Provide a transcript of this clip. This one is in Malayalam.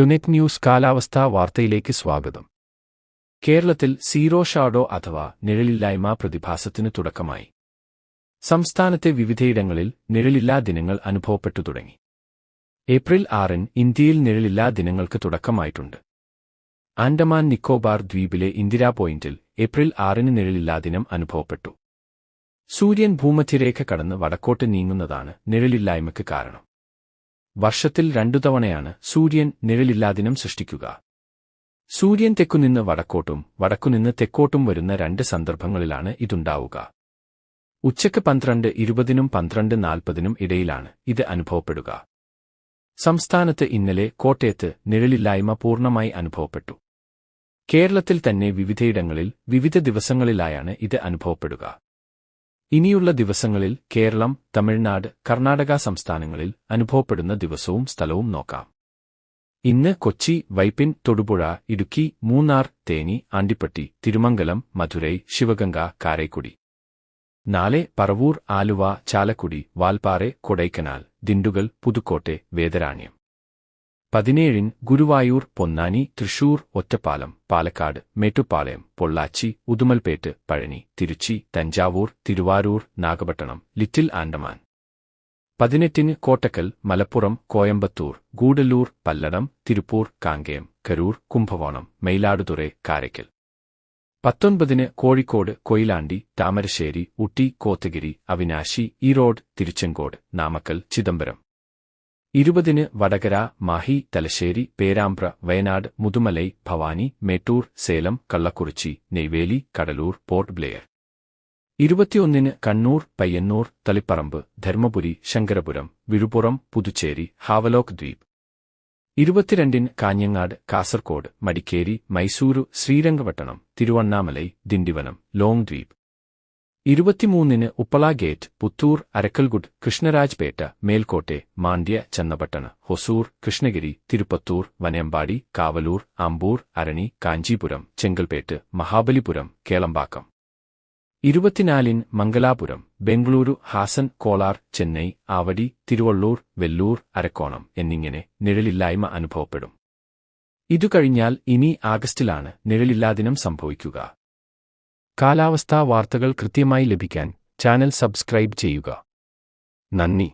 ടുനെറ്റ് ന്യൂസ് കാലാവസ്ഥാ വാർത്തയിലേക്ക് സ്വാഗതം. കേരളത്തിൽ സീറോ ഷാഡോ അഥവാ നിഴലില്ലായ്മ പ്രതിഭാസത്തിന് തുടക്കമായി. സംസ്ഥാനത്തെ വിവിധയിടങ്ങളിൽ നിഴലില്ലാ ദിനങ്ങൾ അനുഭവപ്പെട്ടു തുടങ്ങി. ഏപ്രിൽ ആറിന് ഇന്ത്യയിൽ നിഴലില്ലാ ദിനങ്ങൾക്ക് തുടക്കമായിട്ടുണ്ട്. ആൻഡമാൻ നിക്കോബാർ ദ്വീപിലെ ഇന്ദിരാ പോയിന്റിൽ ഏപ്രിൽ ആറിന് നിഴലില്ലാ ദിനം അനുഭവപ്പെട്ടു. സൂര്യൻ ഭൂമധ്യരേഖ കടന്ന് വടക്കോട്ട് നീങ്ങുന്നതാണ് നിഴലില്ലായ്മയ്ക്ക് കാരണം. വർഷത്തിൽ രണ്ടു തവണയാണ് സൂര്യൻ നിഴലില്ലാ ദിനം സൃഷ്ടിക്കുക. സൂര്യൻ തെക്കുനിന്ന് വടക്കോട്ടും വടക്കുനിന്ന് തെക്കോട്ടും വരുന്ന രണ്ട് സന്ദർഭങ്ങളിലാണ് ഇതുണ്ടാവുക. ഉച്ചയ്ക്ക് പന്ത്രണ്ട് ഇരുപതിനും പന്ത്രണ്ട് നാൽപ്പതിനും ഇടയിലാണ് ഇത് അനുഭവപ്പെടുക. സംസ്ഥാനത്ത് ഇന്നലെ കോട്ടയത്ത് നിഴലില്ലായ്മ പൂർണമായി അനുഭവപ്പെട്ടു. കേരളത്തിൽ തന്നെ വിവിധയിടങ്ങളിൽ വിവിധ ദിവസങ്ങളിലായാണ് ഇത് അനുഭവപ്പെടുക. ഇനിയുള്ള ദിവസങ്ങളിൽ കേരളം തമിഴ്നാട് കർണാടക സംസ്ഥാനങ്ങളിൽ അനുഭവപ്പെടുന്ന ദിവസവും സ്ഥലവും നോക്കാം. ഇന്ന് കൊച്ചി വൈപ്പിൻ തൊടുപുഴ ഇടുക്കി മൂന്നാർ തേനി ആണ്ടിപ്പട്ടി തിരുമംഗലം മധുരൈ ശിവഗംഗ കാരൈക്കുടി. നാളെ പറവൂർ ആലുവ ചാലക്കുടി വാൽപ്പാറെ കൊടൈക്കനാൽ ദിണ്ടുകൾ പുതുക്കോട്ടെ വേദരാണ്യം. പതിനേഴിന് ഗുരുവായൂർ പൊന്നാനി തൃശൂർ ഒറ്റപ്പാലം പാലക്കാട് മേട്ടുപ്പാളയം പൊള്ളാച്ചി ഉദുമൽപേട്ട് പഴനി തിരുച്ചി തഞ്ചാവൂർ തിരുവാരൂർ നാഗപട്ടണം ലിറ്റിൽ ആൻഡമാൻ. പതിനെട്ടിന് കോട്ടക്കൽ മലപ്പുറം കോയമ്പത്തൂർ ഗൂഡല്ലൂർ പല്ലടം തിരുപ്പൂർ കാങ്കയം കരൂർ കുംഭകോണം മയിലാടുതുറൈ കാരയ്ക്കൽ. പത്തൊൻപതിന് കോഴിക്കോട് കൊയിലാണ്ടി താമരശ്ശേരി ഊട്ടി കോത്തഗിരി അവിനാശി ഈറോഡ് തിരുച്ചെങ്കോട് നാമക്കൽ ചിദംബരം. ഇരുപതിന് വടകര മാഹി തലശ്ശേരി പേരാമ്പ്ര വയനാട് മുതുമലൈ ഭവാനി മേട്ടൂർ സേലം കള്ളക്കുറിച്ചി നെയ്വേലി കടലൂർ പോർട്ട് ബ്ലെയർ. ഇരുപത്തിയൊന്നിന് കണ്ണൂർ പയ്യന്നൂർ തളിപ്പറമ്പ് ധർമ്മപുരി ശങ്കരപുരം വിഴുപ്പുറം പുതുച്ചേരി ഹാവലോക് ദ്വീപ് ഇരുപത്തിരണ്ടിന് കാഞ്ഞങ്ങാട് കാസർകോട് മടിക്കേരി മൈസൂരു ശ്രീരംഗപട്ടണം തിരുവണ്ണാമലൈ ദിണ്ടിവനം ലോങ് ദ്വീപ് ഇരുപത്തിമൂന്നിന് ഉപ്പള ഗേറ്റ് പുത്തൂർ അരക്കൽഗുഡ് കൃഷ്ണരാജ്പേട്ട മേൽക്കോട്ടെ മാണ്ഡ്യ ചന്നപട്ടണ ഹൊസൂർ കൃഷ്ണഗിരി തിരുപ്പത്തൂർ വനയമ്പാടി കാവലൂർ അമ്പൂർ അരണി കാഞ്ചീപുരം ചെങ്കൽപേട്ട് മഹാബലിപുരം കേളമ്പാക്കം. ഇരുപത്തിനാലിന് മംഗലാപുരം ബംഗളൂരു ഹാസൻ കോളാർ ചെന്നൈ ആവടി തിരുവള്ളൂർ വെല്ലൂർ അരക്കോണം എന്നിങ്ങനെ നിഴലില്ലായ്മ അനുഭവപ്പെടും. ഇതു കഴിഞ്ഞാൽ ഇനി ആഗസ്റ്റിലാണ് നിഴലില്ലാദിനം സംഭവിക്കുക. കാലാവസ്ഥാ വാർത്തകൾ കൃത്യമായി ലഭിക്കാൻ ചാനൽ സബ്സ്ക്രൈബ് ചെയ്യുക. നന്ദി.